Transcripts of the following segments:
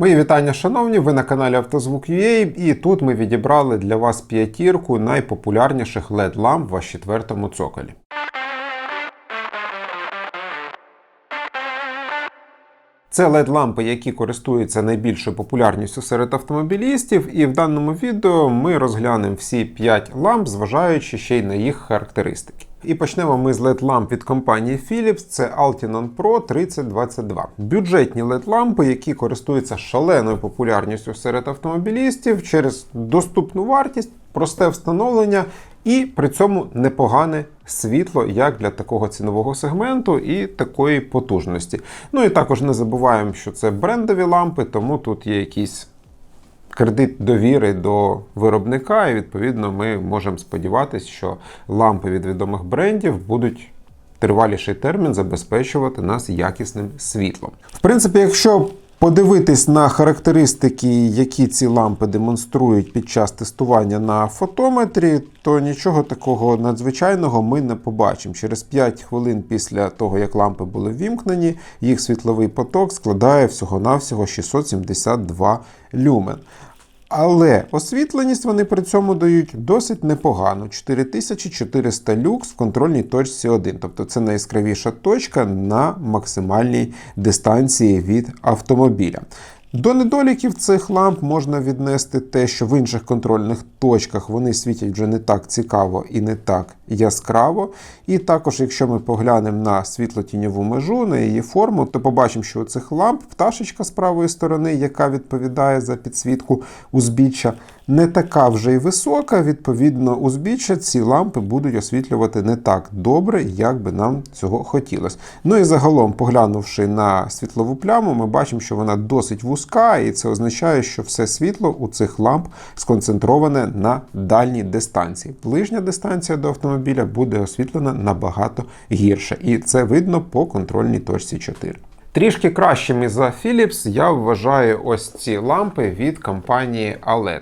Мої вітання, шановні, ви на каналі Автозвук.ua і тут ми відібрали для вас п'ятірку найпопулярніших LED ламп в четвертому цоколі. Це LED-лампи, які користуються найбільшою популярністю серед автомобілістів, і в даному відео ми розглянемо всі 5 ламп, зважаючи ще й на їх характеристики. І почнемо ми з LED-ламп від компанії Philips. Це Altinon Pro 3022. Бюджетні LED-лампи, які користуються шаленою популярністю серед автомобілістів через доступну вартість, просте встановлення і при цьому непогане світло як для такого цінового сегменту і такої потужності. Ну і також не забуваємо, що це брендові лампи, тому тут є якийсь кредит довіри до виробника, і відповідно ми можемо сподіватися, що лампи від відомих брендів будуть. Триваліший термін забезпечувати нас якісним світлом. В принципі, якщо подивитись на характеристики, які ці лампи демонструють під час тестування на фотометрі, то нічого такого надзвичайного ми не побачимо. Через 5 хвилин після того, як лампи були ввімкнені, їх світловий поток складає всього-навсього 672 люмен. Але освітленість вони при цьому дають досить непогано 4400 люкс в контрольній точці 1. Тобто це найяскравіша точка на максимальній дистанції від автомобіля. До недоліків цих ламп можна віднести те, що в інших контрольних точках вони світять вже не так цікаво і не так яскраво. І також, якщо ми поглянемо на світло-тіньову межу, на її форму, то побачимо, що у цих ламп пташечка з правої сторони, яка відповідає за підсвітку узбіччя, не така вже й висока. Відповідно, узбіччя ці лампи будуть освітлювати не так добре, як би нам цього хотілося. Ну і загалом, поглянувши на світлову пляму, ми бачимо, що вона досить вузька, і це означає, що все світло у цих ламп сконцентроване на дальній дистанції. Ближня дистанція до автомобіля буде освітлена набагато гірше, і це видно по контрольній точці 4. Трішки кращими за Philips я вважаю ось ці лампи від компанії OLED.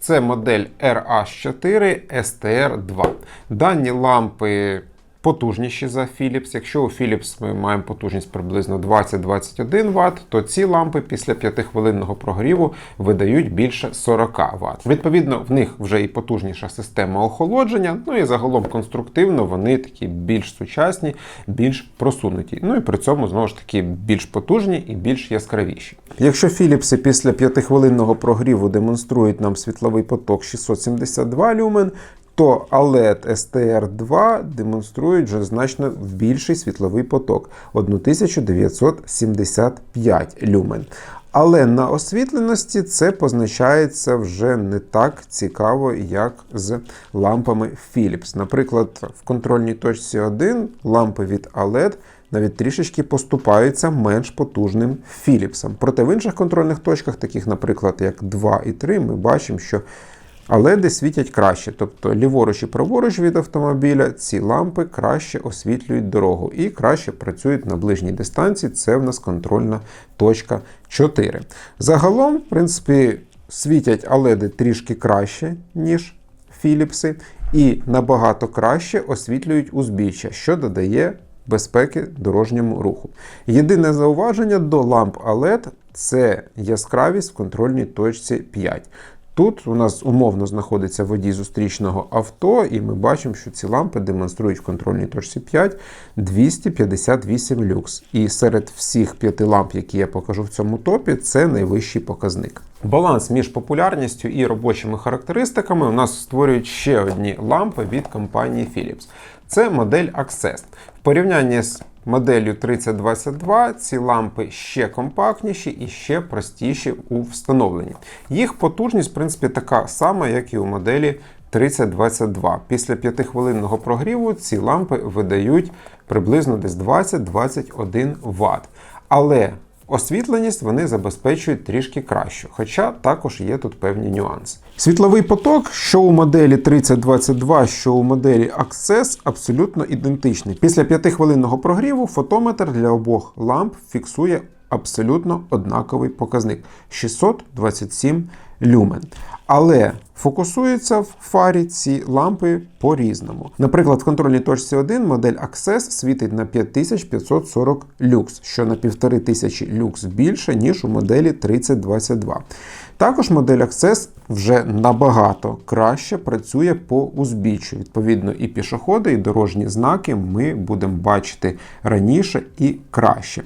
Це модель RH4 STR2. Дані лампи потужніші за Philips. Якщо у Philips ми маємо потужність приблизно 20-21 Вт, то ці лампи після 5-хвилинного прогріву видають більше 40 Вт. Відповідно, в них вже і потужніша система охолодження, ну і загалом конструктивно вони такі більш сучасні, більш просунуті. Ну і при цьому знову ж таки більш потужні і більш яскравіші. Якщо Philips після 5-хвилинного прогріву демонструють нам світловий поток 672 люмен, то OLED STR2 демонструють вже значно більший світловий поток 1975 люмен. Але на освітленості це позначається вже не так цікаво, як з лампами Philips. Наприклад, в контрольній точці 1 лампи від OLED навіть трішечки поступаються менш потужним Philips. Проте в інших контрольних точках, таких, наприклад, як 2 і 3, ми бачимо, що LED світять краще, тобто ліворуч і праворуч від автомобіля ці лампи краще освітлюють дорогу і краще працюють на ближній дистанції. Це в нас контрольна точка 4. Загалом, в принципі, світять LED трішки краще, ніж Philips, і набагато краще освітлюють узбіччя, що додає безпеки дорожньому руху. Єдине зауваження до ламп OLED – це яскравість в контрольній точці 5. Тут у нас умовно знаходиться водій зустрічного авто, і ми бачимо, що ці лампи демонструють в контрольній точці 5 258 люкс. І серед всіх п'яти ламп, які я покажу в цьому топі, це найвищий показник. Баланс між популярністю і робочими характеристиками у нас створюють ще одні лампи від компанії Philips. Це модель Access. В порівнянні з моделлю 3022 ці лампи ще компактніші і ще простіші у встановленні. Їх потужність, в принципі, така сама, як і у моделі 3022. Після 5-хвилинного прогріву ці лампи видають приблизно десь 20-21 Вт. Але Освітленість вони забезпечують трішки краще, хоча також є тут певні нюанси. Світловий поток, що у моделі 3022, що у моделі Access, абсолютно ідентичний. Після 5-хвилинного прогріву фотометр для обох ламп фіксує абсолютно однаковий показник 627 люмен. Але фокусуються в фарі ці лампи по-різному. Наприклад, в контрольній точці 1 модель Access світить на 5540 люкс, що на 1500 люкс більше, ніж у моделі 3022. Також модель Access вже набагато краще працює по узбіччю. Відповідно, і пішоходи, і дорожні знаки ми будемо бачити раніше і краще.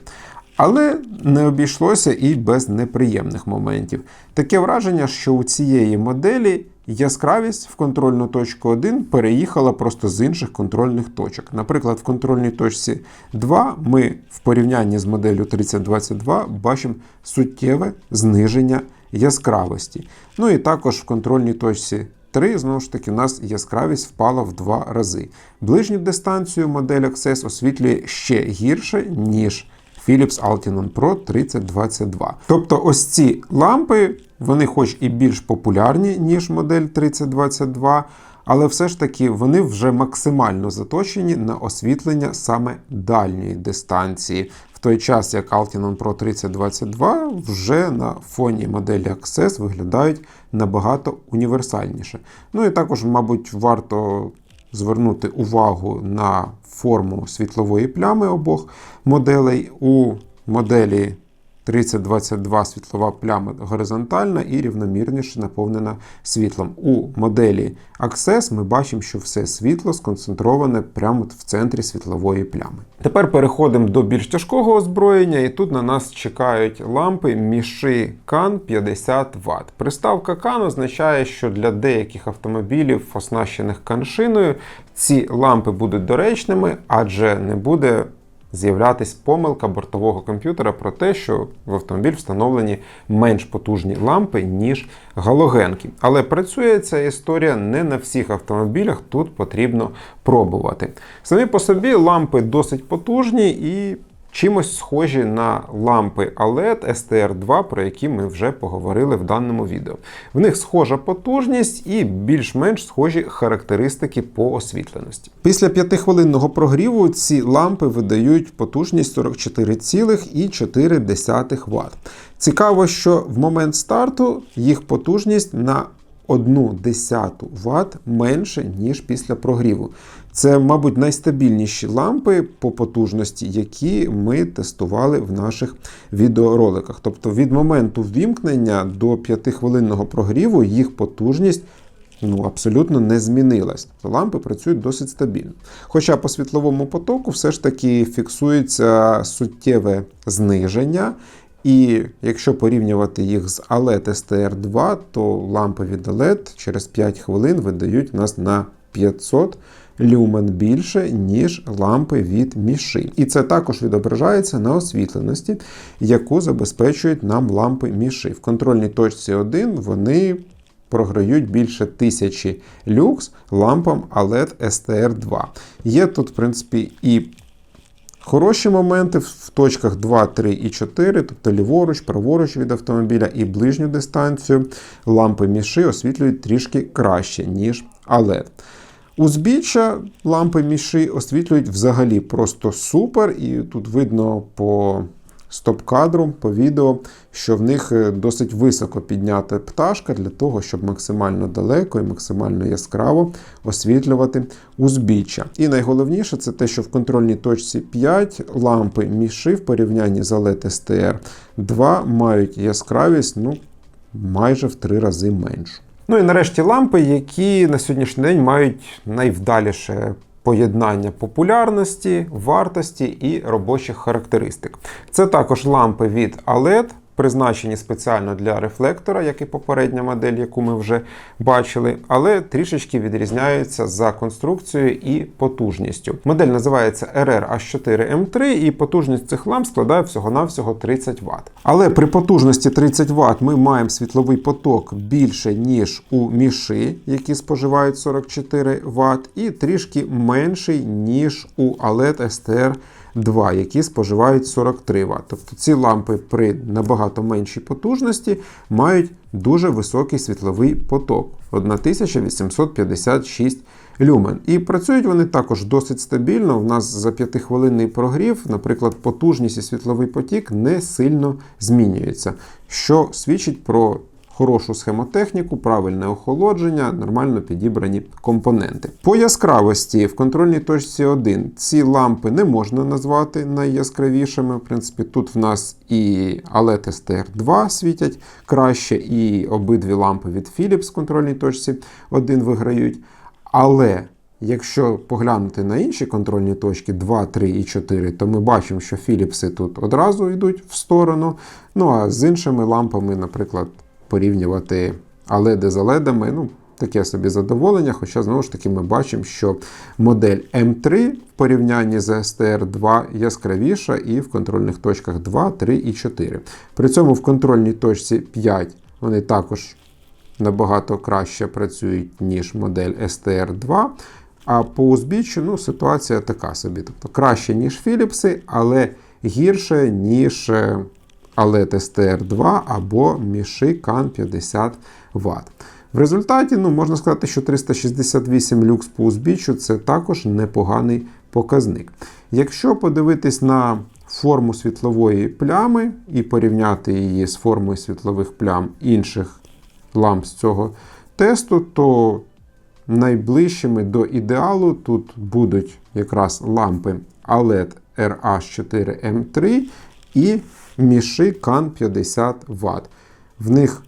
Але не обійшлося і без неприємних моментів. Таке враження, що у цієї моделі яскравість в контрольну точку 1 переїхала просто з інших контрольних точок. Наприклад, в контрольній точці 2 ми в порівнянні з моделлю 3022 бачимо суттєве зниження яскравості. Ну і також в контрольній точці 3, знову ж таки, у нас яскравість впала в два рази. Ближню дистанцію модель Access освітлює ще гірше, ніж Philips Altinon Pro 3022. Тобто ось ці лампи, вони хоч і більш популярні, ніж модель 3022, але все ж таки вони вже максимально заточені на освітлення саме дальньої дистанції. В той час, як Altinon Pro 3022 вже на фоні моделі Access виглядають набагато універсальніше. Ну і також, мабуть, варто звернути увагу на форму світлової плями обох моделей. У моделі 3022 світлова пляма горизонтальна і рівномірніше наповнена світлом. У моделі Access ми бачимо, що все світло сконцентроване прямо в центрі світлової плями. Тепер переходимо до більш тяжкого озброєння, і тут на нас чекають лампи Міши CAN 50 Вт. Приставка CAN означає, що для деяких автомобілів, оснащених каншиною, ці лампи будуть доречними, адже не буде з'являтись помилка бортового комп'ютера про те, що в автомобіль встановлені менш потужні лампи, ніж галогенки. Але працює ця історія не на всіх автомобілях, тут потрібно пробувати. Самі по собі лампи досить потужні і чимось схожі на лампи OLED STR2, про які ми вже поговорили в даному відео. В них схожа потужність і більш-менш схожі характеристики по освітленості. Після 5-хвилинного прогріву ці лампи видають потужність 44,4 Вт. Цікаво, що в момент старту їх потужність на 1 десяту Вт менше, ніж після прогріву. Це, мабуть, найстабільніші лампи по потужності, які ми тестували в наших відеороликах. Тобто від моменту ввімкнення до 5-хвилинного прогріву їх потужність ну, абсолютно не змінилась. Тобто лампи працюють досить стабільно. Хоча по світловому потоку все ж таки фіксується суттєве зниження. І якщо порівнювати їх з OLED STR2, то лампи від OLED через 5 хвилин видають нас на 500 люмен більше, ніж лампи від міши. І це також відображається на освітленості, яку забезпечують нам лампи міши. В контрольній точці 1 вони програють більше тисячі люкс лампам OLED STR2. Є тут, в принципі, і Хороші моменти в точках 2, 3 і 4, тобто ліворуч, праворуч від автомобіля і ближню дистанцію, лампи міши освітлюють трішки краще, ніж але. Узбіччя лампи міши освітлюють взагалі просто супер, і тут видно по стоп-кадру, по відео, що в них е, досить високо піднята пташка для того, щоб максимально далеко і максимально яскраво освітлювати узбіччя. І найголовніше це те, що в контрольній точці 5 лампи міши в порівнянні з LED STR 2 мають яскравість ну, майже в 3 рази меншу. Ну і нарешті лампи, які на сьогоднішній день мають найвдаліше поєднання популярності, вартості і робочих характеристик. Це також лампи від OLED, призначені спеціально для рефлектора, як і попередня модель, яку ми вже бачили, але трішечки відрізняються за конструкцією і потужністю. Модель називається RR-H4M3, і потужність цих ламп складає всього-навсього 30 Вт. Але при потужності 30 Вт ми маємо світловий поток більше, ніж у міші, які споживають 44 Вт, і трішки менший, ніж у OLED STR 2, які споживають 43 Вт. Тобто ці лампи при набагато меншій потужності мають дуже високий світловий поток 1856 люмен. І працюють вони також досить стабільно. У нас за 5-хвилинний прогрів, наприклад, потужність і світловий потік не сильно змінюється, що свідчить про хорошу схемотехніку, правильне охолодження, нормально підібрані компоненти. По яскравості в контрольній точці 1 ці лампи не можна назвати найяскравішими. В принципі, тут в нас і ALED STR2 світять краще, і обидві лампи від Philips в контрольній точці 1 виграють. Але якщо поглянути на інші контрольні точки 2, 3 і 4, то ми бачимо, що Філіпси тут одразу йдуть в сторону. Ну а з іншими лампами, наприклад, порівнювати LED з LED, ну, таке собі задоволення. Хоча, знову ж таки, ми бачимо, що модель М3 в порівнянні з STR2 яскравіша і в контрольних точках 2, 3 і 4. При цьому в контрольній точці 5 вони також набагато краще працюють, ніж модель STR2. А по узбіччю ну, ситуація така собі. Тобто краще, ніж Philips, але гірше, ніж е, ALED STR2 або Міши CAN 50 Вт. В результаті ну, можна сказати, що 368 люкс по узбіччю це також непоганий показник. Якщо подивитись на форму світлової плями і порівняти її з формою світлових плям інших ламп з цього тесту, то найближчими до ідеалу тут будуть якраз лампи ALED RH4M3 і міши Кан 50 Вт. В них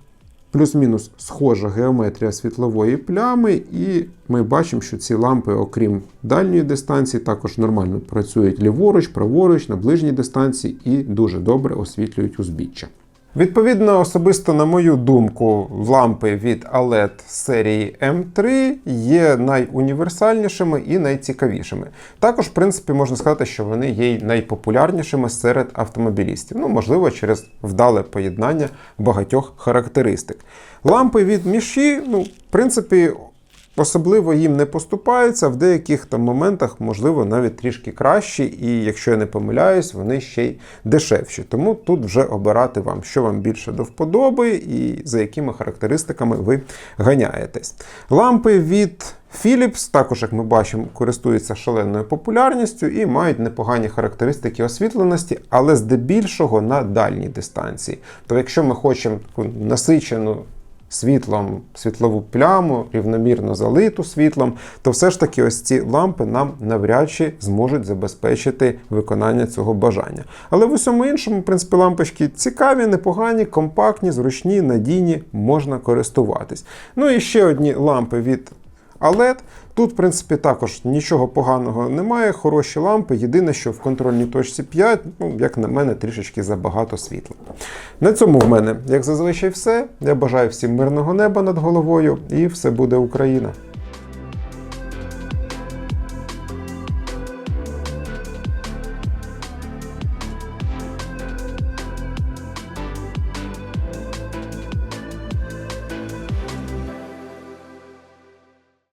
плюс-мінус схожа геометрія світлової плями, і ми бачимо, що ці лампи, окрім дальньої дистанції, також нормально працюють ліворуч, праворуч, на ближній дистанції і дуже добре освітлюють узбіччя. Відповідно, особисто на мою думку, лампи від ALED серії M3 є найуніверсальнішими і найцікавішими. Також, в принципі, можна сказати, що вони є найпопулярнішими серед автомобілістів. Ну, можливо, через вдале поєднання багатьох характеристик. Лампи від Міші, ну, в принципі, Особливо їм не поступаються, в деяких там моментах, можливо, навіть трішки кращі, і якщо я не помиляюсь, вони ще й дешевші. Тому тут вже обирати вам, що вам більше до вподоби і за якими характеристиками ви ганяєтесь. Лампи від Philips, також, як ми бачимо, користуються шаленою популярністю і мають непогані характеристики освітленості, але здебільшого на дальній дистанції. То якщо ми хочемо насичену світлом світлову пляму, рівномірно залиту світлом, то все ж таки ось ці лампи нам навряд чи зможуть забезпечити виконання цього бажання. Але в усьому іншому, в принципі, лампочки цікаві, непогані, компактні, зручні, надійні, можна користуватись. Ну і ще одні лампи від OLED. Тут, в принципі, також нічого поганого немає, хороші лампи. Єдине, що в контрольній точці 5, ну, як на мене, трішечки забагато світла. На цьому в мене, як зазвичай, все. Я бажаю всім мирного неба над головою і все буде Україна!